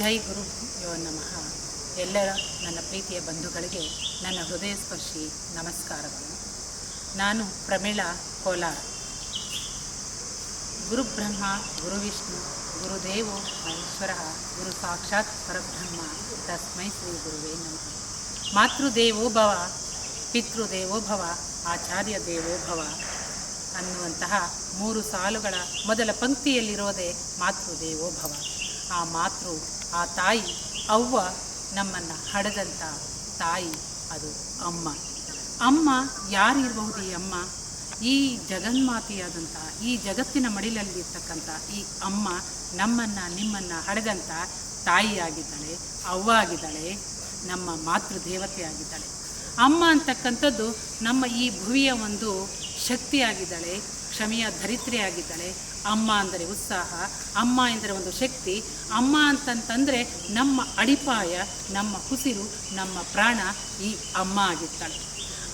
ಜೈ ಗುರು, ಯೋ ನಮಃ. ಎಲ್ಲರ ನನ್ನ ಪ್ರೀತಿಯ ಬಂಧುಗಳಿಗೆ ನನ್ನ ಹೃದಯ ಸ್ಪರ್ಶಿ ನಮಸ್ಕಾರಗಳು. ನಾನು ಪ್ರಮೀಳಾ ಕೋಲಾರ. ಗುರುಬ್ರಹ್ಮ ಗುರುವಿಷ್ಣು ಗುರುದೇವೋ ಮಹೇಶ್ವರ, ಗುರು ಸಾಕ್ಷಾತ್ ಪರಬ್ರಹ್ಮ. ತಸ್ಮೈ ಶ್ರೀ ಗುರುವೇ ನಮಃ. ಮಾತೃದೇವೋ ಭವ, ಪಿತೃದೇವೋ ಭವ, ಆಚಾರ್ಯ ದೇವೋ ಭವ ಅನ್ನುವಂತಹ ಮೂರು ಸಾಲುಗಳ ಮೊದಲ ಪಂಕ್ತಿಯಲ್ಲಿರೋದೇ ಮಾತೃದೇವೋ ಭವ. ಆ ಮಾತೃ ಆ ತಾಯಿ, ಅವ್ವ ನಮ್ಮನ್ನು ಹಡೆದಂಥ ತಾಯಿ ಅದು ಅಮ್ಮ. ಅಮ್ಮ ಯಾರಿರಬಹುದು ಈ ಅಮ್ಮ? ಈ ಜಗನ್ಮಾತೆಯಾದಂಥ ಈ ಜಗತ್ತಿನ ಮಡಿಲಲ್ಲಿರ್ತಕ್ಕಂಥ ಈ ಅಮ್ಮ ನಮ್ಮನ್ನು, ನಿಮ್ಮನ್ನು ಹಡೆದಂಥ ತಾಯಿಯಾಗಿದ್ದಾಳೆ, ಅವ್ವ ಆಗಿದ್ದಾಳೆ, ನಮ್ಮ ಮಾತೃ ದೇವತೆ ಆಗಿದ್ದಾಳೆ. ಅಮ್ಮ ಅಂತಕ್ಕಂಥದ್ದು ನಮ್ಮ ಈ ಭುವಿಯ ಒಂದು ಶಕ್ತಿಯಾಗಿದ್ದಾಳೆ. ಕ್ಷಮೆಯ ಧರಿತ್ರಿಯಾಗಿದ್ದಾಳೆ ಅಮ್ಮ ಅಂದರೆ ಉತ್ಸಾಹ, ಅಮ್ಮ ಎಂದರೆ ಒಂದು ಶಕ್ತಿ, ಅಮ್ಮ ಅಂತಂತಂದರೆ ನಮ್ಮ ಅಡಿಪಾಯ, ನಮ್ಮ ಉಸಿರು, ನಮ್ಮ ಪ್ರಾಣ ಈ ಅಮ್ಮ ಆಗಿರ್ತಾಳೆ.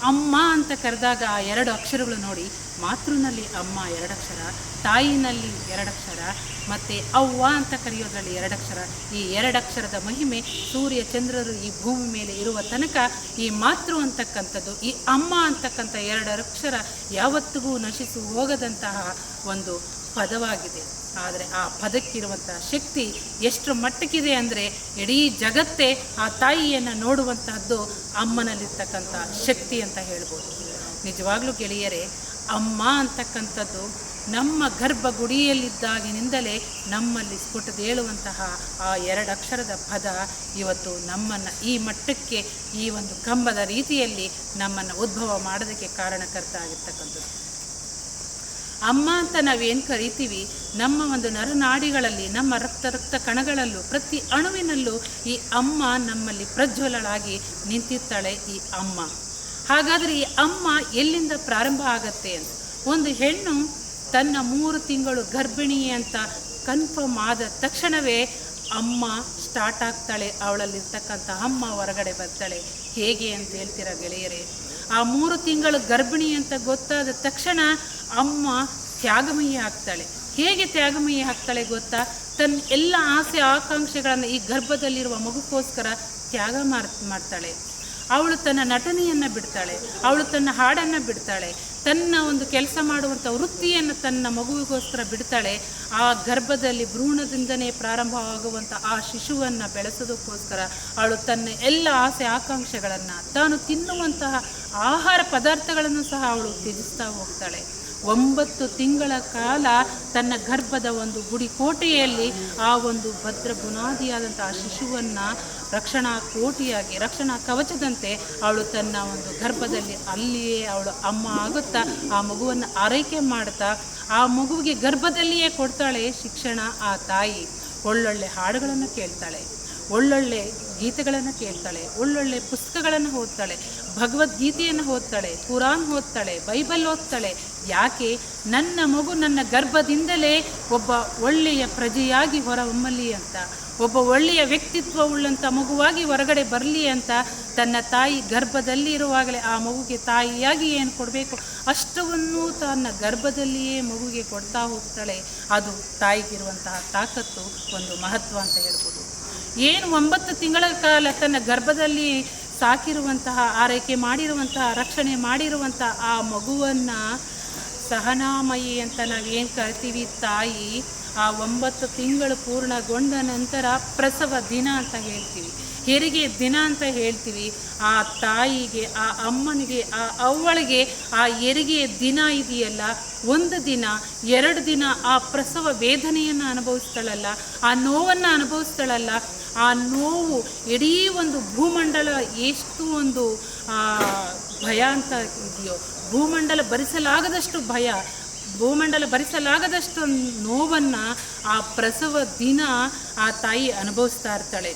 ಅಮ್ಮ ಅಂತ ಕರೆದಾಗ ಆ ಎರಡು ಅಕ್ಷರಗಳು ನೋಡಿ. ಮಾತೃನಲ್ಲಿ ಅಮ್ಮ ಎರಡಕ್ಷರ ತಾಯಿನಲ್ಲಿ ಎರಡಕ್ಷರ ಮತ್ತು ಅವ್ವ ಅಂತ ಕರೆಯೋದ್ರಲ್ಲಿ ಎರಡಕ್ಷರ ಈ ಎರಡಕ್ಷರದ ಮಹಿಮೆ ಸೂರ್ಯ ಚಂದ್ರರು ಈ ಭೂಮಿ ಮೇಲೆ ಇರುವ ತನಕ ಈ ಮಾತೃ ಅಂತಕ್ಕಂಥದ್ದು, ಈ ಅಮ್ಮ ಅಂತಕ್ಕಂಥ ಎರಡು ಅಕ್ಷರ ಯಾವತ್ತಿಗೂ ನಶಿಸಿ ಹೋಗದಂತಹ ಒಂದು ಪದವಾಗಿದೆ. ಆದರೆ ಆ ಪದಕ್ಕಿರುವಂಥ ಶಕ್ತಿ ಎಷ್ಟು ಮಟ್ಟಕ್ಕಿದೆ ಅಂದರೆ ಇಡೀ ಜಗತ್ತೇ ಆ ತಾಯಿಯನ್ನು ನೋಡುವಂತಹದ್ದು ಅಮ್ಮನಲ್ಲಿರ್ತಕ್ಕಂಥ ಶಕ್ತಿ ಅಂತ ಹೇಳ್ಬೋದು. ನಿಜವಾಗ್ಲೂ ಗೆಳೆಯರೇ, ಅಮ್ಮ ಅಂತಕ್ಕಂಥದ್ದು ನಮ್ಮ ಗರ್ಭಗುಡಿಯಲ್ಲಿದ್ದಾಗಿನಿಂದಲೇ ನಮ್ಮಲ್ಲಿ ಸ್ಫುಟದೇಳುವಂತಹ ಆ ಎರಡು ಅಕ್ಷರದ ಪದ ಇವತ್ತು ನಮ್ಮನ್ನು ಈ ಮಟ್ಟಕ್ಕೆ ಈ ಒಂದು ಕಂಬದ ರೀತಿಯಲ್ಲಿ ನಮ್ಮನ್ನು ಉದ್ಭವ ಮಾಡೋದಕ್ಕೆ ಕಾರಣಕರ್ತ ಆಗಿರ್ತಕ್ಕಂಥದ್ದು. ಅಮ್ಮ ಅಂತ ನಾವೇನು ಕರಿತೀವಿ? ನಮ್ಮ ಒಂದು ನರನಾಡಿಗಳಲ್ಲಿ, ನಮ್ಮ ರಕ್ತ ರಕ್ತ ಕಣಗಳಲ್ಲೂ, ಪ್ರತಿ ಅಣುವಿನಲ್ಲೂ ಈ ಅಮ್ಮ ನಮ್ಮಲ್ಲಿ ಪ್ರಜ್ವಲಳಾಗಿ ನಿಂತಿರ್ತಾಳೆ ಈ ಅಮ್ಮ. ಹಾಗಾದರೆ ಈ ಅಮ್ಮ ಎಲ್ಲಿಂದ ಪ್ರಾರಂಭ ಆಗತ್ತೆ ಅಂತ. ಒಂದು ಹೆಣ್ಣು ತನ್ನ ಮೂರು ತಿಂಗಳು ಗರ್ಭಿಣಿ ಅಂತ ಕನ್ಫರ್ಮ್ ಆದ ತಕ್ಷಣವೇ ಅಮ್ಮ ಸ್ಟಾರ್ಟ್ ಆಗ್ತಾಳೆ, ಅವಳಲ್ಲಿರ್ತಕ್ಕಂಥ ಅಮ್ಮ ಹೊರಗಡೆ ಬರ್ತಾಳೆ. ಹೇಗೆ ಅಂತ ಹೇಳ್ತೀರಾ ಗೆಳೆಯರೇ? ಆ ಮೂರು ತಿಂಗಳು ಗರ್ಭಿಣಿ ಅಂತ ಗೊತ್ತಾದ ತಕ್ಷಣ ಅಮ್ಮ ತ್ಯಾಗಮಯಿ ಆಗ್ತಾಳೆ. ಹೇಗೆ ತ್ಯಾಗಮಯಿ ಆಗ್ತಾಳೆ ಗೊತ್ತಾ? ತನ್ನ ಎಲ್ಲ ಆಸೆ ಆಕಾಂಕ್ಷೆಗಳನ್ನು ಈ ಗರ್ಭದಲ್ಲಿರುವ ಮಗುಗೋಸ್ಕರ ತ್ಯಾಗ ಮಾಡ್ ಮಾಡ್ತಾಳೆ. ಅವಳು ತನ್ನ ನಟನೆಯನ್ನು ಬಿಡ್ತಾಳೆ. ಅವಳು ತನ್ನ ಹಾಡನ್ನು ಬಿಡ್ತಾಳೆ. ತನ್ನ ಒಂದು ಕೆಲಸ ಮಾಡುವಂಥ ವೃತ್ತಿಯನ್ನು ತನ್ನ ಮಗುವಿಗೋಸ್ಕರ ಬಿಡ್ತಾಳೆ, ಆ ಗರ್ಭದಲ್ಲಿ ಭ್ರೂಣದಿಂದನೇ ಪ್ರಾರಂಭವಾಗುವಂಥ ಆ ಶಿಶುವನ್ನು ಬೆಳೆಸೋದಕ್ಕೋಸ್ಕರ ಅವಳು ತನ್ನ ಎಲ್ಲ ಆಸೆ ಆಕಾಂಕ್ಷೆಗಳನ್ನು ತಾನು ತಿನ್ನುವಂತಹ ಆಹಾರ ಪದಾರ್ಥಗಳನ್ನು ಸಹ ಅವಳು ತ್ಯಜಿಸ್ತಾ ಹೋಗ್ತಾಳೆ. ಒಂಬತ್ತು ತಿಂಗಳ ಕಾಲ ತನ್ನ ಗರ್ಭದ ಒಂದು ಗುಡಿ ಕೋಟೆಯಲ್ಲಿ ಆ ಒಂದು ಭದ್ರ ಬುನಾದಿಯಾದಂಥ ಆ ಶಿಶುವನ್ನು ರಕ್ಷಣಾ ಕೋಟಿಯಾಗಿ, ರಕ್ಷಣಾ ಕವಚದಂತೆ ಅವಳು ತನ್ನ ಒಂದು ಗರ್ಭದಲ್ಲಿ ಅಲ್ಲಿಯೇ ಅವಳು ಅಮ್ಮ ಆಗುತ್ತಾ, ಆ ಮಗುವನ್ನು ಆರೈಕೆ ಮಾಡ್ತಾ, ಆ ಮಗುವಿಗೆ ಗರ್ಭದಲ್ಲಿಯೇ ಕೊಡ್ತಾಳೆ ಶಿಕ್ಷಣ ಆ ತಾಯಿ. ಒಳ್ಳೊಳ್ಳೆ ಹಾಡುಗಳನ್ನು ಕೇಳ್ತಾಳೆ, ಒಳ್ಳೊಳ್ಳೆ ಗೀತೆಗಳನ್ನು ಕೇಳ್ತಾಳೆ, ಒಳ್ಳೊಳ್ಳೆ ಪುಸ್ತಕಗಳನ್ನು ಓದ್ತಾಳೆ. ಭಗವದ್ಗೀತೆಯನ್ನು ಓದ್ತಾಳೆ, ಕುರಾನ್ ಓದ್ತಾಳೆ, ಬೈಬಲ್ ಓದ್ತಾಳೆ. ಯಾಕೆ? ನನ್ನ ಮಗು ನನ್ನ ಗರ್ಭದಿಂದಲೇ ಒಬ್ಬ ಒಳ್ಳೆಯ ಪ್ರಜೆಯಾಗಿ ಹೊರಹೊಮ್ಮಲಿ ಅಂತ, ಒಬ್ಬ ಒಳ್ಳೆಯ ವ್ಯಕ್ತಿತ್ವ ಉಳ್ಳಂಥ ಮಗುವಾಗಿ ಹೊರಗಡೆ ಬರಲಿ ಅಂತ ತನ್ನ ತಾಯಿ ಗರ್ಭದಲ್ಲಿ ಇರುವಾಗಲೇ ಆ ಮಗುಗೆ ತಾಯಿಯಾಗಿ ಏನು ಕೊಡಬೇಕು? ಅಷ್ಟವನ್ನು ತನ್ನ ಗರ್ಭದಲ್ಲಿಯೇ ಮಗುಗೆ ಕೊಡ್ತಾ ಹೋಗ್ತಾಳೆ. ಅದು ತಾಯಿಗಿರುವಂತಹ ತಾಕತ್ತು, ಒಂದು ಮಹತ್ವ ಅಂತ ಹೇಳ್ಬೋದು. ಏನು ಒಂಬತ್ತು ತಿಂಗಳ ಕಾಲ ತನ್ನ ಗರ್ಭದಲ್ಲಿ ಸಾಕಿರುವಂತಹ, ಆರೈಕೆ ಮಾಡಿರುವಂತಹ, ರಕ್ಷಣೆ ಮಾಡಿರುವಂತಹ ಆ ಮಗುವನ್ನು ಸಹನಾಮಯಿ ಅಂತ ನಾವೇನು ಕರಿತೀವಿ ತಾಯಿ, ಆ ಒಂಬತ್ತು ತಿಂಗಳು ಪೂರ್ಣಗೊಂಡ ನಂತರ ಪ್ರಸವ ದಿನ ಅಂತ ಹೇಳ್ತೀವಿ. ಹೆರಿಗೆ ದಿನ ಅಂತ ಹೇಳ್ತೀವಿ. ಆ ತಾಯಿಗೆ, ಆ ಅಮ್ಮನಿಗೆ, ಆ ಅವ್ವಳಿಗೆ ಆ ಹೆರಿಗೆಯ ದಿನ ಇದೆಯಲ್ಲ, ಒಂದು ದಿನ, ಎರಡು ದಿನ ಆ ಪ್ರಸವ ವೇದನೆಯನ್ನು ಅನುಭವಿಸ್ತಾಳಲ್ಲ, ಆ ನೋವನ್ನು ಅನುಭವಿಸ್ತಾಳಲ್ಲ ಆ ನೋವು ಇಡೀ ಒಂದು ಭೂಮಂಡಲ ಎಷ್ಟು ಒಂದು ಭಯ ಅಂತ ಇದೆಯೋ, ಭೂಮಂಡಲ ಭರಿಸಲಾಗದಷ್ಟು ಭಯ, ಭೂಮಂಡಲ ಭರಿಸಲಾಗದಷ್ಟು ನೋವನ್ನು ಆ ಪ್ರಸವ ದಿನ ಆ ತಾಯಿ ಅನುಭವಿಸ್ತಾ ಇರ್ತಾಳೆ.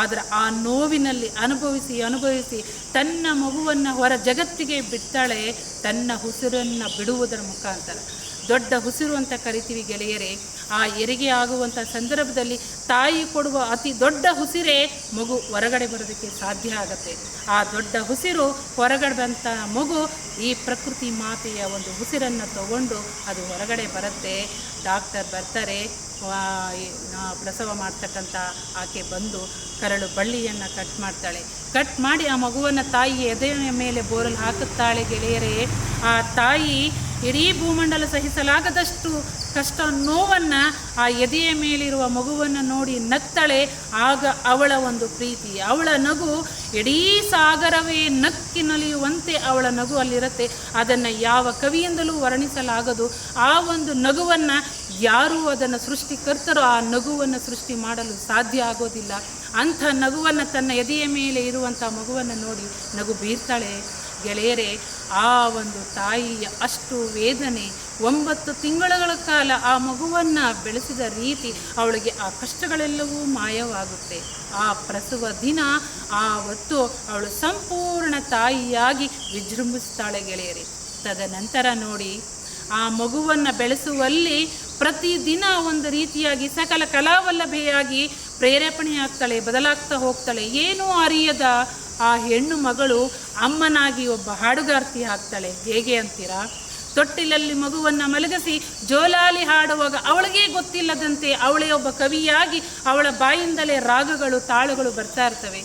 ಆದರೆ ಆ ನೋವಿನಲ್ಲಿ ಅನುಭವಿಸಿ ಅನುಭವಿಸಿ ತನ್ನ ಮಗುವನ್ನು ಹೊರ ಜಗತ್ತಿಗೆ ಬಿಡ್ತಾಳೆ, ತನ್ನ ಉಸಿರನ್ನು ಬಿಡುವುದರ ಮುಖಾಂತರ. ದೊಡ್ಡ ಉಸಿರು ಅಂತ ಕರಿತೀವಿ ಗೆಳೆಯರೇ. ಆ ಹೆರಿಗೆ ಆಗುವಂಥ ಸಂದರ್ಭದಲ್ಲಿ ತಾಯಿ ಕೊಡುವ ಅತಿ ದೊಡ್ಡ ಉಸಿರೇ ಮಗು ಹೊರಗಡೆ ಬರೋದಕ್ಕೆ ಸಾಧ್ಯ ಆಗುತ್ತೆ. ಆ ದೊಡ್ಡ ಉಸಿರು ಹೊರಗಡೆ ಬಂತ ಮಗು ಈ ಪ್ರಕೃತಿ ಮಾತೆಯ ಒಂದು ಉಸಿರನ್ನು ತಗೊಂಡು ಅದು ಹೊರಗಡೆ ಬರುತ್ತೆ. ಡಾಕ್ಟರ್ ಬರ್ತಾರೆ ಪ್ರಸವ ಮಾಡ್ತಕ್ಕಂಥ ಆಕೆ ಬಂದು ಕರಳು ಬಳ್ಳಿಯನ್ನು ಕಟ್ ಮಾಡ್ತಾಳೆ. ಕಟ್ ಮಾಡಿ ಆ ಮಗುವನ್ನು ತಾಯಿ ಎದೆಯ ಮೇಲೆ ಬೋರಲು ಹಾಕುತ್ತಾಳೆ ಗೆಳೆಯರೇ. ಆ ತಾಯಿ ಇಡೀ ಭೂಮಂಡಲ ಸಹಿಸಲಾಗದಷ್ಟು ಕಷ್ಟ ನೋವನ್ನು ಆ ಎದೆಯ ಮೇಲಿರುವ ಮಗುವನ್ನು ನೋಡಿ ನಗ್ತಾಳೆ. ಆಗ ಅವಳ ಒಂದು ಪ್ರೀತಿ, ಅವಳ ನಗು ಇಡೀ ಸಾಗರವೇ ನಕ್ಕಿ ನಲಿಯುವಂತೆ ಅವಳ ನಗು ಅಲ್ಲಿರುತ್ತೆ. ಅದನ್ನು ಯಾವ ಕವಿಯಿಂದಲೂ ವರ್ಣಿಸಲಾಗದು. ಆ ಒಂದು ನಗುವನ್ನು ಯಾರು ಅದನ್ನು ಸೃಷ್ಟಿಕರ್ತರೋ ಆ ನಗುವನ್ನು ಸೃಷ್ಟಿ ಮಾಡಲು ಸಾಧ್ಯ ಆಗೋದಿಲ್ಲ. ಅಂಥ ನಗುವನ್ನು ತನ್ನ ಎದೆಯ ಮೇಲೆ ಇರುವಂಥ ಮಗುವನ್ನು ನೋಡಿ ನಗು ಬೀರ್ತಾಳೆ. ಗೆಳೆಯರೇ, ಆ ಒಂದು ತಾಯಿಯ ಅಷ್ಟು ವೇದನೆ ಒಂಬತ್ತು ತಿಂಗಳುಗಳ ಕಾಲ ಆ ಮಗುವನ್ನು ಬೆಳೆಸಿದ ರೀತಿ ಅವಳಿಗೆ ಆ ಕಷ್ಟಗಳೆಲ್ಲವೂ ಮಾಯವಾಗುತ್ತೆ. ಆ ಪ್ರಸವ ದಿನ ಆ ಅವಳು ಸಂಪೂರ್ಣ ತಾಯಿಯಾಗಿ ವಿಜೃಂಭಿಸ್ತಾಳೆ ಗೆಳೆಯರೇ. ತದನಂತರ ನೋಡಿ, ಆ ಮಗುವನ್ನು ಬೆಳೆಸುವಲ್ಲಿ ಪ್ರತಿದಿನ ಒಂದು ರೀತಿಯಾಗಿ ಸಕಲ ಕಲಾವಲ್ಲಭೆಯಾಗಿ ಪ್ರೇರೇಪಣೆಯಾಗ್ತಾಳೆ, ಬದಲಾಗ್ತಾ ಹೋಗ್ತಾಳೆ. ಏನೂ ಅರಿಯದ ಆ ಹೆಣ್ಣು ಮಗಳು ಅಮ್ಮನಾಗಿ ಒಬ್ಬ ಹಾಡುಗಾರ್ತಿ ಆಗ್ತಾಳೆ. ಹೇಗೆ ಅಂತೀರಾ? ತೊಟ್ಟಿಲಲ್ಲಿ ಮಗುವನ್ನು ಮಲಗಿಸಿ ಜೋಲಾಲಿ ಹಾಡುವಾಗ ಅವಳಿಗೇ ಗೊತ್ತಿಲ್ಲದಂತೆ ಅವಳೇ ಒಬ್ಬ ಕವಿಯಾಗಿ ಅವಳ ಬಾಯಿಂದಲೇ ರಾಗಗಳು, ತಾಳುಗಳು ಬರ್ತಾ ಇರ್ತವೆ.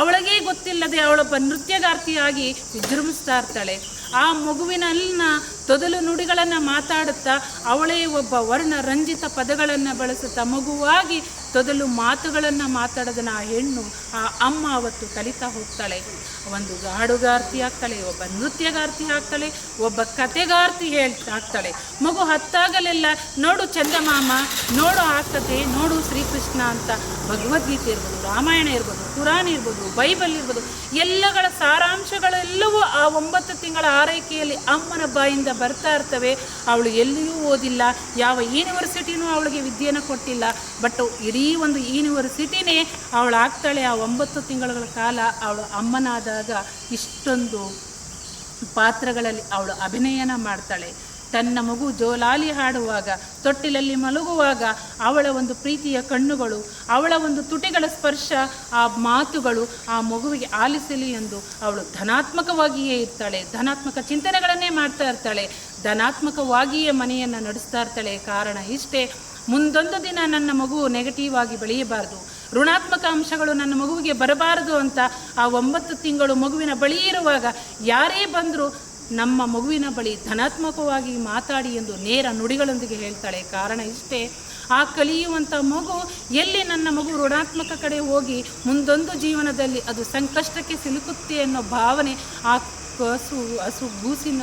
ಅವಳಿಗೇ ಗೊತ್ತಿಲ್ಲದೆ ಅವಳೊಬ್ಬ ನೃತ್ಯಗಾರ್ತಿಯಾಗಿ ವಿಜೃಂಭಿಸ್ತಾ ಇರ್ತಾಳೆ. ಆ ಮಗುವಿನಲ್ಲಿನ ತೊದಲು ನುಡಿಗಳನ್ನು ಮಾತಾಡುತ್ತಾ ಅವಳೇ ಒಬ್ಬ ವರ್ಣ ರಂಜಿತ ಪದಗಳನ್ನು ಬಳಸುತ್ತಾ ಮಗುವಾಗಿ ತೊದಲು ಮಾತುಗಳನ್ನು ಮಾತಾಡೋದನ್ನು ಆ ಹೆಣ್ಣು ಆ ಅಮ್ಮ ಅವತ್ತು ಕಲಿತಾ ಹೋಗ್ತಾಳೆ. ಒಂದು ಹಾಡುಗಾರ್ತಿ ಆಗ್ತಾಳೆ, ಒಬ್ಬ ನೃತ್ಯಗಾರ್ತಿ ಆಗ್ತಾಳೆ, ಒಬ್ಬ ಕತೆಗಾರ್ತಿ ಹೇಳ್ತಾ ಆಗ್ತಾಳೆ. ಮಗು ಹತ್ತಾಗಲೆಲ್ಲ ನೋಡು ಚಂದಮಾಮ, ನೋಡು ಆ ಕತೆ, ನೋಡು ಶ್ರೀಕೃಷ್ಣ ಅಂತ ಭಗವದ್ಗೀತೆ ಇರ್ಬೋದು, ರಾಮಾಯಣ ಇರ್ಬೋದು, ಪುರಾಣ ಇರ್ಬೋದು, ಬೈಬಲ್ ಇರ್ಬೋದು, ಎಲ್ಲಗಳ ಸಾರಾಂಶಗಳೆಲ್ಲವೂ ಆ ಒಂಬತ್ತು ತಿಂಗಳ ಆರೈಕೆಯಲ್ಲಿ ಅಮ್ಮನ ಬಾಯಿಂದ ಬರ್ತಾ ಇರ್ತವೆ. ಅವಳು ಎಲ್ಲಿಯೂ ಓದಿಲ್ಲ. ಯಾವ ಯೂನಿವರ್ಸಿಟಿನೂ ಅವಳಿಗೆ ವಿದ್ಯೆಯನ್ನು ಕೊಟ್ಟಿಲ್ಲ. ಬಟ್ ಇಡೀ ಒಂದು ಯೂನಿವರ್ಸಿಟಿನೇ ಅವಳು ಆಗ್ತಾಳೆ. ಆ ಒಂಬತ್ತು ತಿಂಗಳ ಕಾಲ ಅವಳು ಅಮ್ಮನಾದಾಗ ಇಷ್ಟೊಂದು ಪಾತ್ರಗಳಲ್ಲಿ ಅವಳು ಅಭಿನಯನ ಮಾಡ್ತಾಳೆ. ತನ್ನ ಮಗು ಜೋಲಾಲಿ ಹಾಡುವಾಗ, ತೊಟ್ಟಿಲಲ್ಲಿ ಮಲಗುವಾಗ ಅವಳ ಒಂದು ಪ್ರೀತಿಯ ಕಣ್ಣುಗಳು, ಅವಳ ಒಂದು ತುಟಿಗಳ ಸ್ಪರ್ಶ, ಆ ಮಾತುಗಳು ಆ ಮಗುವಿಗೆ ಆಲಿಸಲಿ ಎಂದು ಅವಳು ಧನಾತ್ಮಕವಾಗಿಯೇ ಇರ್ತಾಳೆ. ಧನಾತ್ಮಕ ಚಿಂತನೆಗಳನ್ನೇ ಮಾಡ್ತಾ ಇರ್ತಾಳೆ. ಧನಾತ್ಮಕವಾಗಿಯೇ ಮನೆಯನ್ನು ನಡೆಸ್ತಾ ಇರ್ತಾಳೆ. ಕಾರಣ ಇಷ್ಟೇ, ಮುಂದೊಂದು ದಿನ ನನ್ನ ಮಗು ನೆಗೆಟಿವ್ ಆಗಿ ಬೆಳೆಯಬಾರ್ದು. ಋಣಾತ್ಮಕ ಅಂಶಗಳು ನನ್ನ ಮಗುವಿಗೆ ಬರಬಾರದು ಅಂತ ಆ ಒಂಬತ್ತು ತಿಂಗಳು ಮಗುವಿನ ಬಳಿ ಇರುವಾಗ ಯಾರೇ ಬಂದರೂ ನಮ್ಮ ಮಗುವಿನ ಬಳಿ ಧನಾತ್ಮಕವಾಗಿ ಮಾತಾಡಿ ಎಂದು ನೇರ ನುಡಿಗಳೊಂದಿಗೆ ಹೇಳ್ತಾಳೆ. ಕಾರಣ ಇಷ್ಟೇ, ಆ ಕಲಿಯುವಂಥ ಮಗು ಎಲ್ಲಿ ನನ್ನ ಮಗು ಋಣಾತ್ಮಕ ಕಡೆ ಹೋಗಿ ಮುಂದೊಂದು ಜೀವನದಲ್ಲಿ ಅದು ಸಂಕಷ್ಟಕ್ಕೆ ಸಿಲುಕುತ್ತೆ ಅನ್ನೋ ಭಾವನೆ ಆ ಹಸು, ಗೂಸಿನ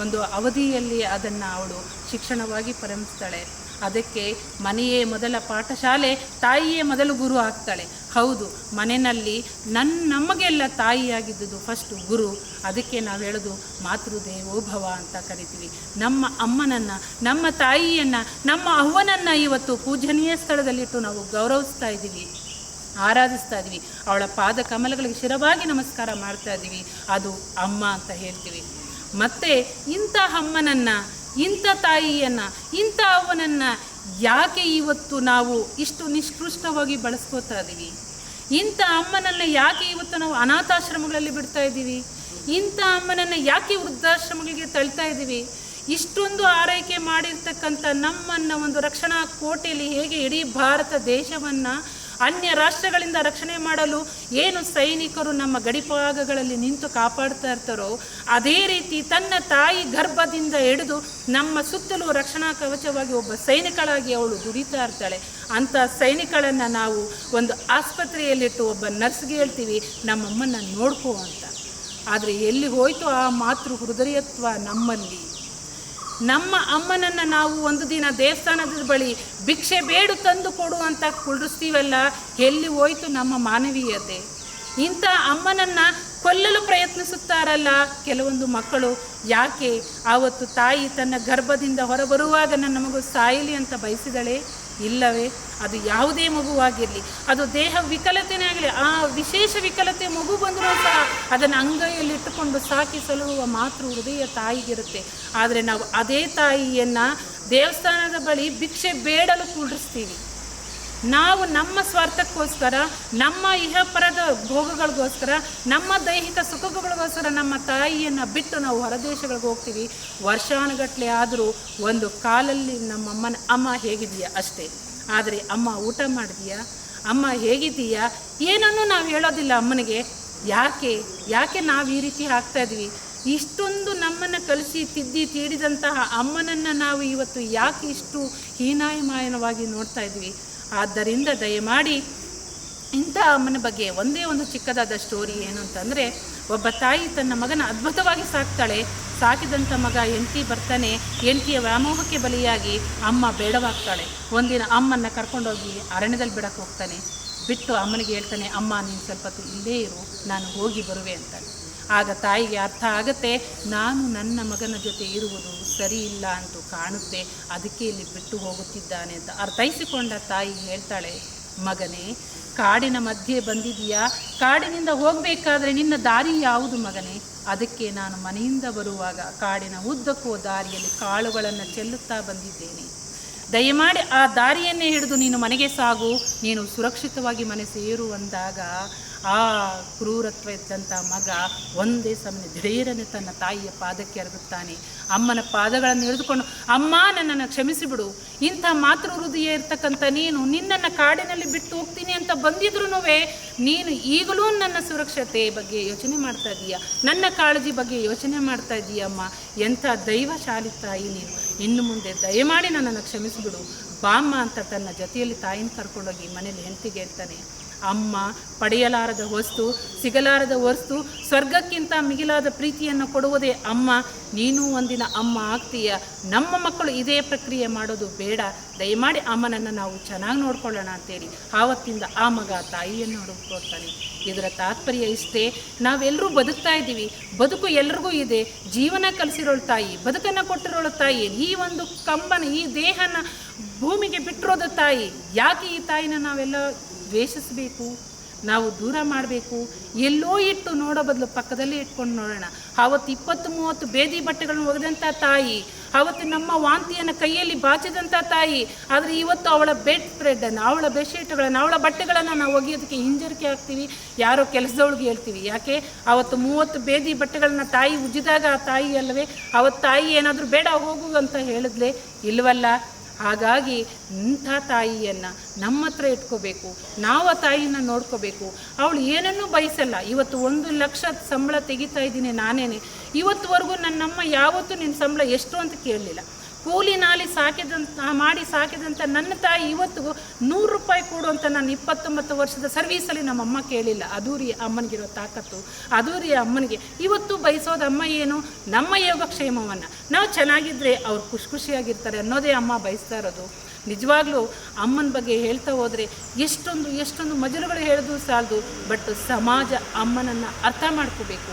ಒಂದು ಅವಧಿಯಲ್ಲಿ ಅದನ್ನು ಅವಳು ಶಿಕ್ಷಣವಾಗಿ ಪರಿಗಣಿಸ್ತಾಳೆ ಅದಕ್ಕೆ ಮನೆಯೇ ಮೊದಲ ಪಾಠಶಾಲೆ, ತಾಯಿಯೇ ಮೊದಲು ಗುರು ಆಗ್ತಾಳೆ. ಹೌದು, ಮನೆಯಲ್ಲಿ ನನ್ನ ನಮಗೆಲ್ಲ ತಾಯಿಯಾಗಿದ್ದುದು ಫಸ್ಟು ಗುರು. ಅದಕ್ಕೆ ನಾವು ಹೇಳೋದು ಮಾತೃದೇವೋಭವ ಅಂತ ಕರಿತೀವಿ. ನಮ್ಮ ಅಮ್ಮನನ್ನು, ನಮ್ಮ ತಾಯಿಯನ್ನು, ನಮ್ಮ ಅವ್ವನನ್ನು ಇವತ್ತು ಪೂಜನೀಯ ಸ್ಥಳದಲ್ಲಿಟ್ಟು ನಾವು ಗೌರವಿಸ್ತಾ ಇದ್ದೀವಿ. ಆರಾಧಿಸ್ತಾ ಇದ್ದೀವಿ. ಅವಳ ಪಾದ ಕಮಲಗಳಿಗೆ ಶಿರವಾಗಿ ನಮಸ್ಕಾರ ಮಾಡ್ತಾ ಇದ್ದೀವಿ. ಅದು ಅಮ್ಮ ಅಂತ ಹೇಳ್ತೀವಿ. ಮತ್ತು ಇಂಥ ಅಮ್ಮನನ್ನು ಇಂಥ ತಾಯಿಯನ್ನು, ಇಂಥ ಅವನನ್ನು ಯಾಕೆ ಇವತ್ತು ನಾವು ಇಷ್ಟು ನಿಷ್ಕೃಷ್ಟವಾಗಿ ಬಳಸ್ಕೋತಾ ಇದ್ದೀವಿ ಇಂಥ ಅಮ್ಮನನ್ನು ಯಾಕೆ ಇವತ್ತು ನಾವು ಅನಾಥಾಶ್ರಮಗಳಲ್ಲಿ ಬಿಡ್ತಾ ಇದ್ದೀವಿ ಇಂಥ ಅಮ್ಮನನ್ನು ಯಾಕೆ ವೃದ್ಧಾಶ್ರಮಗಳಿಗೆ ತಳ್ತಾ ಇದ್ದೀವಿ ಇಷ್ಟೊಂದು ಆರೈಕೆ ಮಾಡಿರ್ತಕ್ಕಂಥ ನಮ್ಮನ್ನು ಒಂದು ರಕ್ಷಣಾ ಕೋಟೆಯಲ್ಲಿ ಹೇಗೆ ಇಡೀ ಭಾರತ ದೇಶವನ್ನು ಅನ್ಯ ರಾಷ್ಟ್ರಗಳಿಂದ ರಕ್ಷಣೆ ಮಾಡಲು ಏನು ಸೈನಿಕರು ನಮ್ಮ ಗಡಿಭಾಗಗಳಲ್ಲಿ ನಿಂತು ಕಾಪಾಡ್ತಾ ಇರ್ತಾರೋ, ಅದೇ ರೀತಿ ತನ್ನ ತಾಯಿ ಗರ್ಭದಿಂದ ಹಿಡಿದು ನಮ್ಮ ಸುತ್ತಲೂ ರಕ್ಷಣಾ ಕವಚವಾಗಿ ಒಬ್ಬ ಸೈನಿಕಳಾಗಿ ಅವಳು ದುಡಿತಾ ಇರ್ತಾಳೆ. ಅಂಥ ಸೈನಿಕಳನ್ನು ನಾವು ಒಂದು ಆಸ್ಪತ್ರೆಯಲ್ಲಿಟ್ಟು ಒಬ್ಬ ನರ್ಸ್ಗೆ ಹೇಳ್ತೀವಿ ನಮ್ಮಮ್ಮನ ನೋಡ್ಕೋ ಅಂತ. ಆದರೆ ಎಲ್ಲಿ ಹೋಯ್ತು ಆ ಮಾತೃ ಹೃದಯತ್ವ ನಮ್ಮಲ್ಲಿ. ನಮ್ಮ ಅಮ್ಮನನ್ನು ನಾವು ಒಂದು ದಿನ ದೇವಸ್ಥಾನದ ಬಳಿ ಭಿಕ್ಷೆ ಬೇಡು ತಂದು ಕೊಡು ಅಂತ ಕುಳ್ಳಿಸ್ತೀವಲ್ಲ, ಎಲ್ಲಿ ಹೋಯ್ತು ನಮ್ಮ ಮಾನವೀಯತೆ? ಇಂಥ ಅಮ್ಮನನ್ನು ಕೊಲ್ಲಲು ಪ್ರಯತ್ನಿಸುತ್ತಾರಲ್ಲ ಕೆಲವೊಂದು ಮಕ್ಕಳು. ಯಾಕೆ? ಆವತ್ತು ತಾಯಿ ತನ್ನ ಗರ್ಭದಿಂದ ಹೊರಬರುವಾಗ ನನ್ನ ಮಗು ಸಾಯಲಿ ಅಂತ ಬಯಸಿದಳೆ. ಇಲ್ಲವೇ? ಅದು ಯಾವುದೇ ಮಗುವಾಗಿರಲಿ ಅದು ದೇಹ ವಿಕಲತೆಯೇ ಆಗಲಿ, ಆ ವಿಶೇಷ ವಿಕಲತೆ ಮಗು ಬಂದರೂ ಸಹ ಅದನ್ನು ಅಂಗೈಯಲ್ಲಿಟ್ಟುಕೊಂಡು ಸಾಕಿ ಸಲುಹುವ ಮಾತೃ ಹೃದಯ ತಾಯಿಗಿರುತ್ತೆ. ಆದರೆ ನಾವು ಅದೇ ತಾಯಿಯನ್ನು ದೇವಸ್ಥಾನದ ಬಳಿ ಭಿಕ್ಷೆ ಬೇಡಲು ಕೂಡಿಸ್ತೀವಿ ನಾವು ನಮ್ಮ ಸ್ವಾರ್ಥಕ್ಕೋಸ್ಕರ, ನಮ್ಮ ಇಹಪರದ ಭೋಗಗಳಿಗೋಸ್ಕರ, ನಮ್ಮ ದೈಹಿಕ ಸುಖಗಳಿಗೋಸ್ಕರ ನಮ್ಮ ತಾಯಿಯನ್ನು ಬಿಟ್ಟು ನಾವು ಹೊರದೇಶಗಳಿಗೆ ಹೋಗ್ತೀವಿ. ವರ್ಷಾನುಗಟ್ಟಲೆ ಆದರೂ ಒಂದು ಕಾಲಲ್ಲಿ ನಮ್ಮ ಅಮ್ಮನ, ಅಮ್ಮ ಹೇಗಿದೆಯಾ ಅಷ್ಟೇ. ಆದರೆ ಅಮ್ಮ ಊಟ ಮಾಡಿದೀಯಾ? ಅಮ್ಮ ಹೇಗಿದ್ದೀಯಾ? ಏನನ್ನೂ ನಾವು ಹೇಳೋದಿಲ್ಲ ಅಮ್ಮನಿಗೆ. ಯಾಕೆ? ಯಾಕೆ ನಾವು ಈ ರೀತಿ ಹಾಕ್ತಾ ಇದ್ವಿ? ಇಷ್ಟೊಂದು ನಮ್ಮನ್ನು ಕಲಿಸಿ ತಿದ್ದಿ ತೀಡಿದಂತಹ ಅಮ್ಮನನ್ನು ನಾವು ಇವತ್ತು ಯಾಕೆ ಇಷ್ಟು ಹೀನಾಯಮಾಯನವಾಗಿ ನೋಡ್ತಾ ಇದ್ವಿ? ಆದ್ದರಿಂದ ದಯಮಾಡಿ ಇಂಥ ಅಮ್ಮನ ಬಗ್ಗೆ ಒಂದೇ ಒಂದು ಚಿಕ್ಕದಾದ ಸ್ಟೋರಿ ಏನು ಅಂತಂದರೆ, ಒಬ್ಬ ತಾಯಿ ತನ್ನ ಮಗನ ಅದ್ಭುತವಾಗಿ ಸಾಕ್ತಾಳೆ. ಸಾಕಿದಂಥ ಮಗ ಹೆಂಡತಿ ಬರ್ತಾನೆ. ಹೆಂಡತಿಯ ವ್ಯಾಮೋಹಕ್ಕೆ ಬಲಿಯಾಗಿ ಅಮ್ಮ ಬೇಡವಾಗ್ತಾಳೆ. ಒಂದಿನ ಅಮ್ಮನ್ನ ಕರ್ಕೊಂಡೋಗಿ ಅರಣ್ಯದಲ್ಲಿ ಬಿಡಕ್ಕೆ ಹೋಗ್ತಾನೆ. ಬಿಟ್ಟು ಅಮ್ಮನಿಗೆ ಹೇಳ್ತಾನೆ, ಅಮ್ಮ, ನೀನು ಸ್ವಲ್ಪ ಇಲ್ಲೇ ಇರು. ನಾನು ಹೋಗಿ ಬರುವೆ ಅಂತಾನೆ. ಆಗ ತಾಯಿಗೆ ಅರ್ಥ ಆಗುತ್ತೆ, ನಾನು ನನ್ನ ಮಗನ ಜೊತೆ ಇರುವುದು ಸರಿ ಇಲ್ಲ ಅಂತ ಕಾಣುತ್ತೆ, ಅದಕ್ಕೆ ಇಲ್ಲಿ ಬಿಟ್ಟು ಹೋಗುತ್ತಿದ್ದಾನೆ ಅಂತ ಅರ್ಥೈಸಿಕೊಂಡ ತಾಯಿ ಹೇಳ್ತಾಳೆ, ಮಗನೇ, ಕಾಡಿನ ಮಧ್ಯೆ ಬಂದಿದೆಯಾ ಕಾಡಿನಿಂದ ಹೋಗಬೇಕಾದ್ರೆ ನಿನ್ನ ದಾರಿ ಯಾವುದು ಮಗನೇ? ಅದಕ್ಕೆ ನಾನು ಮನೆಯಿಂದ ಬರುವಾಗ ಕಾಡಿನ ಉದ್ದಕ್ಕೂ ದಾರಿಯಲ್ಲಿ ಕಾಳುಗಳನ್ನು ಚೆಲ್ಲುತ್ತಾ ಬಂದಿದ್ದೇನೆ. ದಯಮಾಡಿ ಆ ದಾರಿಯನ್ನೇ ಹಿಡಿದು ನೀನು ಮನೆಗೆ ಸಾಗು, ನೀನು ಸುರಕ್ಷಿತವಾಗಿ ಮನೆ ಸೇರು ಅಂದಾಗ ಆ ಕ್ರೂರತ್ವ ಇದ್ದಂಥ ಮಗ ಒಂದೇ ಸಮನೆ ದಿಢೀರನೆ ತನ್ನ ತಾಯಿಯ ಪಾದಕ್ಕೆ ಎರಗುತ್ತಾನೆ ಅಮ್ಮನ ಪಾದಗಳನ್ನು ಹಿಡಿದುಕೊಂಡು ಅಮ್ಮ, ನನ್ನನ್ನು ಕ್ಷಮಿಸಿಬಿಡು ಇಂಥ ಮಾತೃ ಹೃದಯ ಇರ್ತಕ್ಕಂಥ ನೀನು ನಿನ್ನನ್ನು ಕಾಡಿನಲ್ಲಿ ಬಿಟ್ಟು ಹೋಗ್ತೀನಿ ಅಂತ ಬಂದಿದ್ರೂ ನೀನು ಈಗಲೂ ನನ್ನ ಸುರಕ್ಷತೆ ಬಗ್ಗೆ ಯೋಚನೆ ಮಾಡ್ತಾ ಇದೀಯ? ನನ್ನ ಕಾಳಜಿ ಬಗ್ಗೆ ಯೋಚನೆ ಮಾಡ್ತಾ ಇದೀಯಮ್ಮ ಎಂಥ ದೈವಶಾಲಿ ತಾಯಿ ನೀನು. ಇನ್ನು ಮುಂದೆ ದಯಮಾಡಿ ನನ್ನನ್ನು ಕ್ಷಮಿಸಿಬಿಡು. ಬಾಮ್ಮ ಅಂತ ತನ್ನ ಜೊತೆಯಲ್ಲಿ ತಾಯಿನ ಕರ್ಕೊಂಡೋಗಿ ಮನೇಲಿ ಹೆಂಡತಿಗೆ ಹೇಳ್ತಾನೆ. ಅಮ್ಮ ಪಡೆಯಲಾರದ ವಸ್ತು, ಸಿಗಲಾರದ ವಸ್ತು, ಸ್ವರ್ಗಕ್ಕಿಂತ ಮಿಗಿಲಾದ ಪ್ರೀತಿಯನ್ನು ಕೊಡುವುದೇ ಅಮ್ಮ. ನೀನು ಒಂದಿನ ಅಮ್ಮ ಆಗ್ತೀಯ. ನಮ್ಮ ಮಕ್ಕಳು ಇದೇ ಪ್ರಕ್ರಿಯೆ ಮಾಡೋದು ಬೇಡ. ದಯಮಾಡಿ ಅಮ್ಮನನ್ನು ನಾವು ಚೆನ್ನಾಗಿ ನೋಡ್ಕೊಳ್ಳೋಣ ಅಂತೇಳಿ ಆವತ್ತಿಂದ ಆ ಮಗ ತಾಯಿಯನ್ನು ಹುಡುಕೊಳ್ತಾನೆ ಇದರ ತಾತ್ಪರ್ಯ ಇಷ್ಟೇ. ನಾವೆಲ್ಲರೂ ಬದುಕ್ತಾ ಇದ್ದೀವಿ. ಬದುಕು ಎಲ್ರಿಗೂ ಇದೆ. ಜೀವನ ಕಲಿಸಿರೋಳು ತಾಯಿ, ಬದುಕನ್ನು ಕೊಟ್ಟಿರೋಳು ತಾಯಿ, ಈ ಒಂದು ಕಂಬನ, ಈ ದೇಹನ ಭೂಮಿಗೆ ಬಿಟ್ಟಿರೋದು ತಾಯಿ, ಯಾಕೆ ಈ ತಾಯಿನ ನಾವೆಲ್ಲ ದ್ವೇಷಿಸಬೇಕು, ನಾವು ದೂರ ಮಾಡಬೇಕು, ಎಲ್ಲೋ ಇಟ್ಟು ನೋಡೋ ಬದಲು ಪಕ್ಕದಲ್ಲೇ ಇಟ್ಕೊಂಡು ನೋಡೋಣ. ಆವತ್ತು ಇಪ್ಪತ್ತು, ಮೂವತ್ತು ಬೇದಿ ಬಟ್ಟೆಗಳನ್ನು ಒಗೆದಂಥ ತಾಯಿ, ಆವತ್ತು ನಮ್ಮ ವಾಂತಿಯನ್ನು ಕೈಯಲ್ಲಿ ಬಾಚಿದಂಥ ತಾಯಿ, ಆದರೆ ಇವತ್ತು ಅವಳ ಬೆಡ್ ಸ್ಪ್ರೆಡನ್ನು ಅವಳ ಬೆಡ್ಶೀಟ್ಗಳನ್ನು ಅವಳ ಬಟ್ಟೆಗಳನ್ನು ನಾವು ಒಗೆಯೋದಕ್ಕೆ ಹಿಂಜರಿಕೆ ಆಗ್ತೀವಿ. ಯಾರೋ ಕೆಲಸದವಳಿಗೆ ಹೇಳ್ತೀವಿ. ಯಾಕೆ? ಆವತ್ತು ಮೂವತ್ತು ಬೇದಿ ಬಟ್ಟೆಗಳನ್ನ ತಾಯಿ ಉಜ್ಜಿದಾಗ ಆ ತಾಯಿ ಅಲ್ಲವೇ? ಅವತ್ತು ತಾಯಿ ಏನಾದರೂ ಬೇಡ ಹೋಗು ಅಂತ ಹೇಳಿದ್ಲೆ? ಇಲ್ವಲ್ಲ. ಹಾಗಾಗಿ ಇಂಥ ತಾಯಿಯನ್ನು ನಮ್ಮ ಹತ್ರ ಇಟ್ಕೋಬೇಕು, ನಾವು ಆ ತಾಯಿನ ನೋಡ್ಕೋಬೇಕು. ಅವಳು ಏನನ್ನೂ ಬಯಸಲ್ಲ. ಇವತ್ತು ಒಂದು ಲಕ್ಷ ಸಂಬಳ ತೆಗಿತಾ ಇದ್ದೀನಿ ನಾನೇನೆ. ಇವತ್ತುವರೆಗೂ ನನ್ನಮ್ಮ ಯಾವತ್ತೂ ನಿನ್ನ ಸಂಬಳ ಎಷ್ಟು ಅಂತ ಕೇಳಲಿಲ್ಲ. ಕೂಲಿ ನಾಲಿ ಸಾಕಿದಂತ, ಮಾಡಿ ಸಾಕಿದಂಥ ನನ್ನ ತಾಯಿ ಇವತ್ತಿಗೂ ನೂರು ರೂಪಾಯಿ ಕೊಡು ಅಂತ ನಾನು ಇಪ್ಪತ್ತೊಂಬತ್ತು ವರ್ಷದ ಸರ್ವೀಸಲ್ಲಿ ನಮ್ಮಮ್ಮ ಕೇಳಿಲ್ಲ. ಅದೂರಿ ಅಮ್ಮನಿಗಿರೋ ತಾಕತ್ತು ಅದೂರಿ ಅಮ್ಮನಿಗೆ. ಇವತ್ತು ಬಯಸೋದು ಅಮ್ಮ ಏನು? ನಮ್ಮ ಯೋಗಕ್ಷೇಮವನ್ನು. ನಾವು ಚೆನ್ನಾಗಿದ್ದರೆ ಅವ್ರು ಖುಷಿ ಖುಷಿಯಾಗಿರ್ತಾರೆ ಅನ್ನೋದೇ ಅಮ್ಮ ಬಯಸ್ತಾ ಇರೋದು. ನಿಜವಾಗ್ಲೂ ಅಮ್ಮನ ಬಗ್ಗೆ ಹೇಳ್ತಾ ಹೋದರೆ ಎಷ್ಟೊಂದು ಎಷ್ಟೊಂದು ಮಜಲುಗಳು ಹೇಳೋದು ಸಾಲದು, ಬಟ್ ಸಮಾಜ ಅಮ್ಮನನ್ನು ಅರ್ಥ ಮಾಡ್ಕೋಬೇಕು.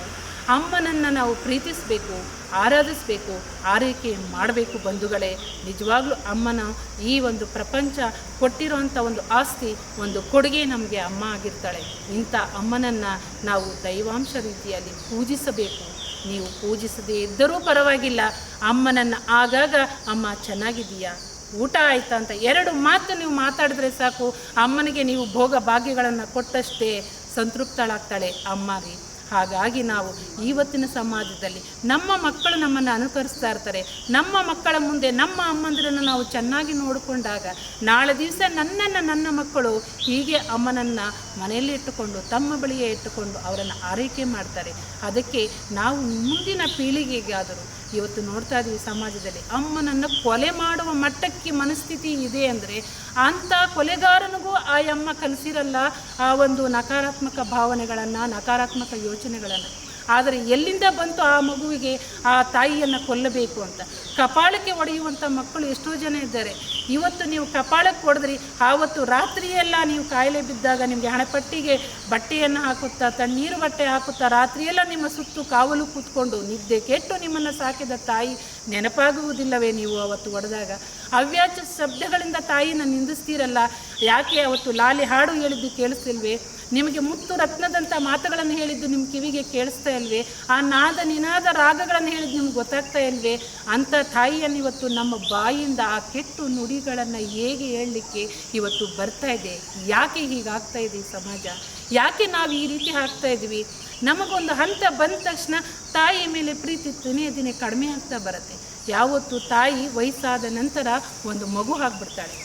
ಅಮ್ಮನನ್ನು ನಾವು ಪ್ರೀತಿಸಬೇಕು. ಆರಾಧಿಸಬೇಕು, ಆರೈಕೆ ಮಾಡಬೇಕು ಬಂಧುಗಳೇ. ನಿಜವಾಗ್ಲೂ ಅಮ್ಮನ ಈ ಒಂದು ಪ್ರಪಂಚ ಕೊಟ್ಟಿರೋಂಥ ಒಂದು ಆಸ್ತಿ, ಒಂದು ಕೊಡುಗೆ ನಮಗೆ ಅಮ್ಮ ಆಗಿರ್ತಾಳೆ. ಇಂಥ ಅಮ್ಮನನ್ನು ನಾವು ದೈವಾಂಶ ರೀತಿಯಲ್ಲಿ ಪೂಜಿಸಬೇಕು. ನೀವು ಪೂಜಿಸದೇ ಇದ್ದರೂ ಪರವಾಗಿಲ್ಲ. ಅಮ್ಮನನ್ನು ಆಗಾಗ, ಅಮ್ಮ ಚೆನ್ನಾಗಿದೆಯಾ ಊಟ ಆಯ್ತಾ? ಅಂತ ಎರಡು ಮಾತು ನೀವು ಮಾತಾಡಿದ್ರೆ ಸಾಕು. ಅಮ್ಮನಿಗೆ ನೀವು ಭೋಗ ಭಾಗ್ಯಗಳನ್ನು ಕೊಟ್ಟಷ್ಟೇ ಸಂತೃಪ್ತಳಾಗ್ತಾಳೆ ಅಮ್ಮ ರೀ. ಹಾಗಾಗಿ ನಾವು ಇವತ್ತಿನ ಸಮಾಜದಲ್ಲಿ ನಮ್ಮ ಮಕ್ಕಳು ನಮ್ಮನ್ನು ಅನುಕರಿಸ್ತಾ ಇರ್ತಾರೆ. ನಮ್ಮ ಮಕ್ಕಳ ಮುಂದೆ ನಮ್ಮ ಅಮ್ಮಂದಿರನ್ನು ನಾವು ಚೆನ್ನಾಗಿ ನೋಡಿಕೊಂಡಾಗ ನಾಳೆ ದಿವಸ ನನ್ನನ್ನು ನನ್ನ ಮಕ್ಕಳು ಹೀಗೆ ಅಮ್ಮನನ್ನು ಮನೆಯಲ್ಲಿ ಇಟ್ಟುಕೊಂಡು ತಮ್ಮ ಬಳಿಯೇ ಇಟ್ಟುಕೊಂಡು ಅವರನ್ನು ಆರೈಕೆ ಮಾಡ್ತಾರೆ. ಅದಕ್ಕೆ ನಾವು ಮುಂದಿನ ಪೀಳಿಗೆಗಾದರೂ ಇವತ್ತು ನೋಡ್ತಾ ಇದ್ದೀವಿ ಸಮಾಜದಲ್ಲಿ. ಅಮ್ಮನನ್ನು ಕೊಲೆ ಮಾಡುವ ಮಟ್ಟಕ್ಕೆ ಮನಸ್ಥಿತಿ ಇದೆ ಅಂದರೆ ಅಂಥ ಕೊಲೆಗಾರನಿಗೂ ಆ ಅಮ್ಮ ಕಲಿಸಿರಲ್ಲ ಆ ಒಂದು ನಕಾರಾತ್ಮಕ ಭಾವನೆಗಳನ್ನು, ನಕಾರಾತ್ಮಕ ಯೋಚನೆಗಳನ್ನು. ಆದರೆ ಎಲ್ಲಿಂದ ಬಂತು ಆ ಮಗುವಿಗೆ ಆ ತಾಯಿಯನ್ನು ಕೊಲ್ಲಬೇಕು ಅಂತ? ಕಪಾಳಕ್ಕೆ ಒಡೆಯುವಂಥ ಮಕ್ಕಳು ಎಷ್ಟೋ ಜನ ಇದ್ದಾರೆ. ಇವತ್ತು ನೀವು ಕಪಾಳಕ್ಕೆ ಹೊಡೆದ್ರಿ ಆವತ್ತು ರಾತ್ರಿಯೆಲ್ಲ ನೀವು ಕಾಯಿಲೆ ಬಿದ್ದಾಗ ನಿಮಗೆ ಹಣಪಟ್ಟಿಗೆ ಬಟ್ಟೆಯನ್ನು ಹಾಕುತ್ತಾ, ತಣ್ಣೀರು ಬಟ್ಟೆ ಹಾಕುತ್ತಾ, ರಾತ್ರಿಯೆಲ್ಲ ನಿಮ್ಮ ಸುತ್ತು ಕಾವಲು ಕೂತ್ಕೊಂಡು ನಿದ್ದೆ ಕೆಟ್ಟು ನಿಮ್ಮನ್ನು ಸಾಕಿದ ತಾಯಿ ನೆನಪಾಗುವುದಿಲ್ಲವೇ ನೀವು ಅವತ್ತು ಹೊಡೆದಾಗ ಅವ್ಯಾಚ ಶಬ್ದಗಳಿಂದ ತಾಯಿನ ನಿಂದಿಸ್ತೀರಲ್ಲ? ಯಾಕೆ ಅವತ್ತು ಲಾಲಿ ಹಾಡು ಹೇಳಿದ್ದು ಕೇಳಿಸ್ತಿಲ್ವೇ? ನಿಮಗೆ ಮುತ್ತು ರತ್ನದಂಥ ಮಾತುಗಳನ್ನು ಹೇಳಿದ್ದು ನಿಮ್ಮ ಕಿವಿಗೆ ಕೇಳಿಸ್ತಾ ಇಲ್ವೇ? ಆ ನಾದ ನಿನಾದ ರಾಗಗಳನ್ನು ಹೇಳಿದ್ದು ನಿಮ್ಗೆ ಗೊತ್ತಾಗ್ತಾ ಇಲ್ವೇ? ಅಂಥ ತಾಯಿಯನ್ನು ಇವತ್ತು ನಮ್ಮ ಬಾಯಿಯಿಂದ ಆ ಕೆಟ್ಟು ನುಡಿಗಳನ್ನು ಹೇಗೆ ಹೇಳಲಿಕ್ಕೆ ಇವತ್ತು ಬರ್ತಾ ಇದೆ? ಯಾಕೆ ಹೀಗಾಗ್ತಾ ಇದೆ ಈ ಸಮಾಜ? ಯಾಕೆ ನಾವು ಈ ರೀತಿ ಹಾಕ್ತಾ ಇದ್ವಿ ನಮಗೊಂದು ಹಂತ ಬಂದ ತಕ್ಷಣ ತಾಯಿಯ ಮೇಲೆ ಪ್ರೀತಿ ದಿನೇ ದಿನೇ ಕಡಿಮೆ ಆಗ್ತಾ ಬರುತ್ತೆ. ಯಾವತ್ತು ತಾಯಿ ವಯಸ್ಸಾದ ನಂತರ ಒಂದು ಮಗು ಆಗಿಬಿಡ್ತಾಳೆ.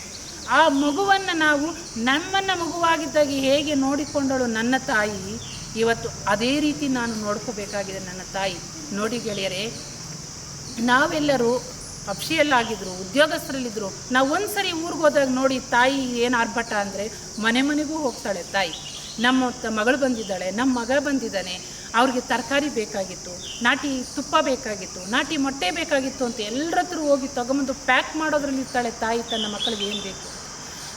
ಆ ಮಗುವನ್ನು ನಾವು ನಮ್ಮನ್ನು ಮಗುವಾಗಿದ್ದಾಗ ಹೇಗೆ ನೋಡಿಕೊಂಡಳು ನನ್ನ ತಾಯಿ? ಇವತ್ತು ಅದೇ ರೀತಿ ನಾನು ನೋಡ್ಕೋಬೇಕಾಗಿದೆ ನನ್ನ ತಾಯಿ. ನೋಡಿ ಗೆಳೆಯರೇ, ನಾವೆಲ್ಲರೂ ಪಕ್ಷಿಯಲ್ಲಾಗಿದ್ದರು ಉದ್ಯೋಗಸ್ಥರಲ್ಲಿದ್ದರು ನಾವು ಒಂದು ಸರಿ ಊರಿಗೆ ಹೋದಾಗ ನೋಡಿ ತಾಯಿ ಏನು ಆರ್ಭಟ ಅಂದರೆ ಮನೆ ಮನೆಗೂ ಹೋಗ್ತಾಳೆ ತಾಯಿ. ನಮ್ಮ ಮಗಳು ಬಂದಿದ್ದಾಳೆ ನಮ್ಮ ಮಗ ಬಂದಿದ್ದಾನೆ. ಅವ್ರಿಗೆ ತರಕಾರಿ ಬೇಕಾಗಿತ್ತು, ನಾಟಿ ತುಪ್ಪ ಬೇಕಾಗಿತ್ತು, ನಾಟಿ ಮೊಟ್ಟೆ ಬೇಕಾಗಿತ್ತು ಅಂತ ಎಲ್ಲರ ಹತ್ರ ಹೋಗಿ ತಗೊಂಬಂದು ಪ್ಯಾಕ್ ಮಾಡೋದ್ರಲ್ಲಿ ಇರ್ತಾಳೆ ತಾಯಿ, ತನ್ನ ಮಕ್ಕಳಿಗೆ ಏನು ಬೇಕು?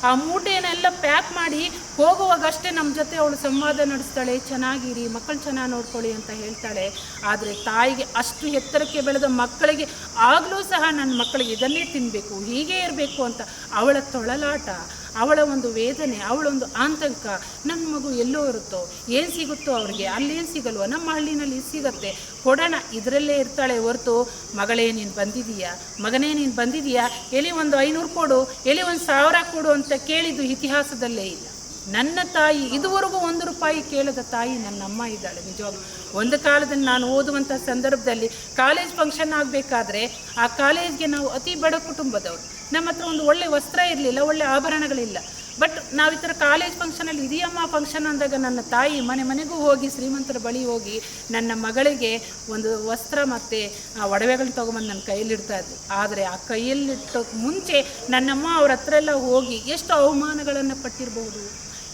ಆ ಮೂಟೆಯನ್ನೆಲ್ಲ ಪ್ಯಾಕ್ ಮಾಡಿ ಹೋಗುವಾಗಷ್ಟೇ ನಮ್ಮ ಜೊತೆ ಅವಳು ಸಂವಾದ ನಡೆಸ್ತಾಳೆ, ಚೆನ್ನಾಗಿರಿ, ಮಕ್ಕಳು ಚೆನ್ನಾಗಿ ನೋಡ್ಕೊಳ್ಳಿ ಅಂತ ಹೇಳ್ತಾಳೆ. ಆದರೆ ತಾಯಿಗೆ ಅಷ್ಟು ಎತ್ತರಕ್ಕೆ ಬೆಳೆದ ಮಕ್ಕಳಿಗೆ ಆಗಲೂ ಸಹ ನನ್ನ ಮಕ್ಕಳಿಗೆ ಇದನ್ನೇ ತಿನ್ನಬೇಕು ಹೀಗೆ ಇರಬೇಕು ಅಂತ ಅವಳ ತೊಳಲಾಟ. ಅವಳ ಒಂದು ವೇದನೆ ಅವಳೊಂದು ಆತಂಕ ನನ್ನ ಮಗು ಎಲ್ಲೋ ಇರುತ್ತೋ, ಏನು ಸಿಗುತ್ತೋ ಅವ್ರಿಗೆ ಅಲ್ಲೇನು ಸಿಗಲ್ವೋ, ನಮ್ಮ ಹಳ್ಳಿನಲ್ಲಿ ಸಿಗತ್ತೆ. ಕೊಡೋಣ, ಇದರಲ್ಲೇ ಇರ್ತಾಳೆ ಹೊರತು, ಮಗಳೇ, ನೀನು ಬಂದಿದೀಯಾ? ಮಗನೇ, ನೀನು ಬಂದಿದೀಯಾ? ಎಲ್ಲಿ ಒಂದು ಐನೂರು ಕೊಡು, ಎಲ್ಲಿ ಒಂದು ಸಾವಿರ ಕೊಡು ಅಂತ ಕೇಳಿದ್ದು ಇತಿಹಾಸದಲ್ಲೇ ಇಲ್ಲ. ನನ್ನ ತಾಯಿ, ಇದುವರೆಗೂ ಒಂದು ರೂಪಾಯಿ ಕೇಳದ ತಾಯಿ ನನ್ನ ಅಮ್ಮ ಇದ್ದಾಳೆ, ನಿಜವಾಗ್ಲು. ಒಂದು ಕಾಲದಲ್ಲಿ ನಾನು ಓದುವಂಥ ಸಂದರ್ಭದಲ್ಲಿ ಕಾಲೇಜ್ ಫಂಕ್ಷನ್ ಆಗಬೇಕಾದ್ರೆ ಆ ಕಾಲೇಜ್ಗೆ ನಾವು ಅತಿ ಬಡ ಕುಟುಂಬದವರು. ನಮ್ಮ ಹತ್ರ ಒಂದು ಒಳ್ಳೆ ವಸ್ತ್ರ ಇರಲಿಲ್ಲ, ಒಳ್ಳೆ ಆಭರಣಗಳಿಲ್ಲ. ಬಟ್ ನಾವು ಈ ಥರ ಕಾಲೇಜ್ ಫಂಕ್ಷನಲ್ಲಿ ಇದೆಯಮ್ಮ ಫಂಕ್ಷನ್ ಅಂದಾಗ ನನ್ನ ತಾಯಿ ಮನೆ ಮನೆಗೂ ಹೋಗಿ, ಶ್ರೀಮಂತರ ಬಳಿ ಹೋಗಿ ನನ್ನ ಮಗಳಿಗೆ ಒಂದು ವಸ್ತ್ರ ಮತ್ತು ಆ ಒಡವೆಗಳನ್ನ ತೊಗೊಂಬಂದು ನನ್ನ ಕೈಯಲ್ಲಿಡ್ತಾ ಇದ್ದೆ ಆದರೆ ಆ ಕೈಯಲ್ಲಿಟ್ಟ ಮುಂಚೆ ನನ್ನಮ್ಮ ಅವ್ರ ಹತ್ರ ಎಲ್ಲ ಹೋಗಿ ಎಷ್ಟು ಅವಮಾನಗಳನ್ನು ಪಟ್ಟಿರಬಹುದು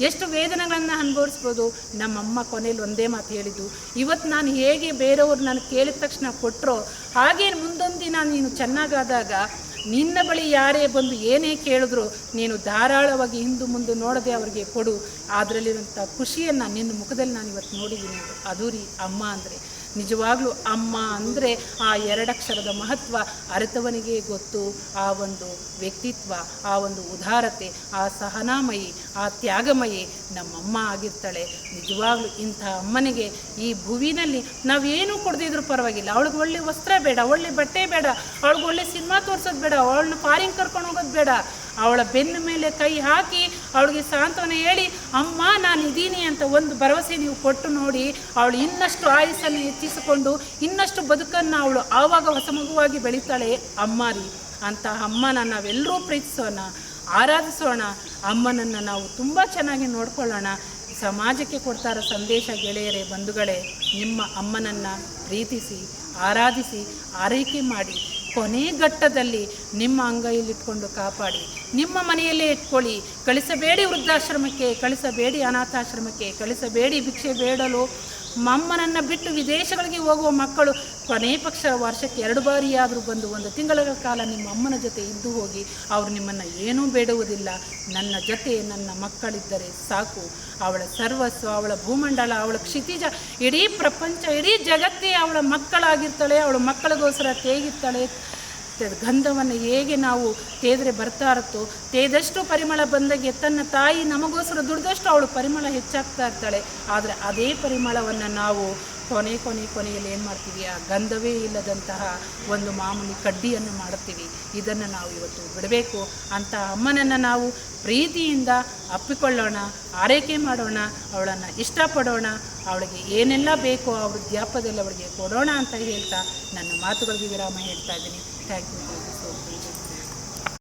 ಎಷ್ಟು ವೇದನೆಗಳನ್ನು ಅನುಭವಿಸ್ಬೋದು, ನಮ್ಮಮ್ಮ ಕೊನೆಯಲ್ಲಿ ಒಂದೇ ಮಾತು ಹೇಳಿದ್ದು. ಇವತ್ತು ನಾನು ಹೇಗೆ ಬೇರೆಯವ್ರು ನಾನು ಕೇಳಿದ ತಕ್ಷಣ ಕೊಟ್ಟರೋ ಹಾಗೇ ಮುಂದೊಂದು ದಿನ ನೀನು ಚೆನ್ನಾಗಾದಾಗ ನಿನ್ನ ಬಳಿ ಯಾರೇ ಬಂದು ಏನೇ ಕೇಳಿದ್ರು ನೀನು ಧಾರಾಳವಾಗಿ ಹಿಂದು ಮುಂದೆ ನೋಡದೆ ಅವರಿಗೆ ಕೊಡು ಅದರಲ್ಲಿರುವಂಥ ಖುಷಿಯನ್ನು ನಿನ್ನ ಮುಖದಲ್ಲಿ ನಾನು ಇವತ್ತು ನೋಡಿದ್ದೀನಿ. ಅದು ರೀ ಅಮ್ಮ ಅಂದರೆ ನಿಜವಾಗ್ಲೂ ಅಮ್ಮ ಅಂದರೆ ಆ ಎರಡಕ್ಷರದ ಮಹತ್ವ ಅರಿತವನಿಗೆ ಗೊತ್ತು. ಆ ಒಂದು ವ್ಯಕ್ತಿತ್ವ, ಆ ಒಂದು ಉದಾರತೆ, ಆ ಸಹನಾಮಯಿ, ಆ ತ್ಯಾಗಮಯಿ ನಮ್ಮಮ್ಮ ಆಗಿರ್ತಾಳೆ. ನಿಜವಾಗ್ಲೂ ಇಂಥ ಅಮ್ಮನಿಗೆ ಈ ಭುವಿನಲ್ಲಿ ನಾವೇನೂ ಕೊಡದಿದ್ರೂ ಪರವಾಗಿಲ್ಲ. ಅವಳಿಗೆ ಒಳ್ಳೆ ವಸ್ತ್ರ ಬೇಡ, ಒಳ್ಳೆ ಬಟ್ಟೆ ಬೇಡ, ಅವಳಿಗೆ ಒಳ್ಳೆ ಸಿನಿಮಾ ತೋರಿಸೋದು ಬೇಡ, ಅವಳನ್ನ ಫಾರಿಂಗ್ ಕರ್ಕೊಂಡು ಹೋಗೋದು ಬೇಡ. ಅವಳ ಬೆನ್ನ ಮೇಲೆ ಕೈ ಹಾಕಿ ಅವಳಿಗೆ ಸಾಂತ್ವನ ಹೇಳಿ, ಅಮ್ಮ, ನಾನು ಇದ್ದೀನಿ ಅಂತ ಒಂದು ಭರವಸೆ ನೀವು ಕೊಟ್ಟು ನೋಡಿ, ಅವಳು ಇನ್ನಷ್ಟು ಆಯಸ್ಸನ್ನು ಹೆಚ್ಚಿಸಿಕೊಂಡು ಇನ್ನಷ್ಟು ಬದುಕನ್ನು ಅವಳು ಆವಾಗ ಹೊಸ ಮಗುವಾಗಿ ಬೆಳೀತಾಳೆ. ಅಮ್ಮ ರೀ ಅಂತ ಅಮ್ಮನ ನಾವೆಲ್ಲರೂ ಪ್ರೀತಿಸೋಣ, ಆರಾಧಿಸೋಣ. ಅಮ್ಮನನ್ನು ನಾವು ತುಂಬ ಚೆನ್ನಾಗಿ ನೋಡ್ಕೊಳ್ಳೋಣ. ಸಮಾಜಕ್ಕೆ ಕೊಡ್ತಾರ ಸಂದೇಶ ಗೆಳೆಯರೇ, ಬಂಧುಗಳೇ, ನಿಮ್ಮ ಅಮ್ಮನನ್ನು ಪ್ರೀತಿಸಿ, ಆರಾಧಿಸಿ, ಆರೈಕೆ ಮಾಡಿ. ಕೊನೆ ಘಟ್ಟದಲ್ಲಿ ನಿಮ್ಮ ಅಂಗೈಯಲ್ಲಿಟ್ಕೊಂಡು ಕಾಪಾಡಿ, ನಿಮ್ಮ ಮನೆಯಲ್ಲೇ ಇಟ್ಕೊಳ್ಳಿ. ಕಳಿಸಬೇಡಿ ವೃದ್ಧಾಶ್ರಮಕ್ಕೆ, ಕಳಿಸಬೇಡಿ ಅನಾಥಾಶ್ರಮಕ್ಕೆ, ಕಳಿಸಬೇಡಿ ಭಿಕ್ಷೆ ಬೇಡಲು. ಮಮ್ಮನನ್ನು ಬಿಟ್ಟು ವಿದೇಶಗಳಿಗೆ ಹೋಗುವ ಮಕ್ಕಳು ಕೊನೆ ಪಕ್ಷ ವರ್ಷಕ್ಕೆ ಎರಡು ಬಾರಿಯಾದರೂ ಬಂದು ಒಂದು ತಿಂಗಳ ಕಾಲ ನಿಮ್ಮ ಅಮ್ಮನ ಜೊತೆ ಇದ್ದು ಹೋಗಿ ಅವರು ನಿಮ್ಮನ್ನು ಏನೂ ಬೇಡುವುದಿಲ್ಲ. ನನ್ನ ಜೊತೆ ನನ್ನ ಮಕ್ಕಳಿದ್ದರೆ ಸಾಕು. ಅವಳ ಸರ್ವಸ್ವ, ಅವಳ ಭೂಮಂಡಲ, ಅವಳ ಕ್ಷಿತಿಜ, ಇಡೀ ಪ್ರಪಂಚ, ಇಡೀ ಜಗತ್ತೇ ಅವಳ ಮಕ್ಕಳಾಗಿರ್ತಾಳೆ, ಅವಳ ಮಕ್ಕಳಿಗೋಸ್ಕರ ತೇಗಿರ್ತಾಳೆ. ಗಂಧವನ್ನು ಹೇಗೆ ನಾವು ತೇದ್ರೆ ಬರ್ತಾ ಇರುತ್ತೋ ತೇದಷ್ಟು ಪರಿಮಳ ಬಂದಾಗೆ ತನ್ನ ತಾಯಿ ನಮಗೋಸ್ಕರ ದುಡ್ದಷ್ಟು ಅವಳು ಪರಿಮಳ ಹೆಚ್ಚಾಗ್ತಾ ಇರ್ತಾಳೆ. ಆದರೆ ಅದೇ ಪರಿಮಳವನ್ನು ನಾವು ಕೊನೆ ಕೊನೆ ಕೊನೆಯಲ್ಲಿ ಏನು ಮಾಡ್ತೀವಿ? ಆ ಗಂಧವೇ ಇಲ್ಲದಂತಹ ಒಂದು ಮಾಮೂಲಿ ಕಡ್ಡಿಯನ್ನು ಮಾಡುತ್ತೀವಿ. ಇದನ್ನು ನಾವು ಇವತ್ತು ಬಿಡಬೇಕು. ಅಂತ ಅಮ್ಮನನ್ನು ನಾವು ಪ್ರೀತಿಯಿಂದ ಅಪ್ಪಿಕೊಳ್ಳೋಣ, ಆರೈಕೆ ಮಾಡೋಣ, ಅವಳನ್ನು ಇಷ್ಟಪಡೋಣ, ಅವಳಿಗೆ ಏನೆಲ್ಲ ಬೇಕೋ ಆ ಜ್ಞಾಪದಲ್ಲಿ ಅವಳಿಗೆ ಕೊಡೋಣ ಅಂತ ಹೇಳ್ತಾ ನನ್ನ ಮಾತುಗಳಿಗೆ ವಿರಾಮ ಹೇಳ್ತಾ ಇದ್ದೀನಿ. Thank you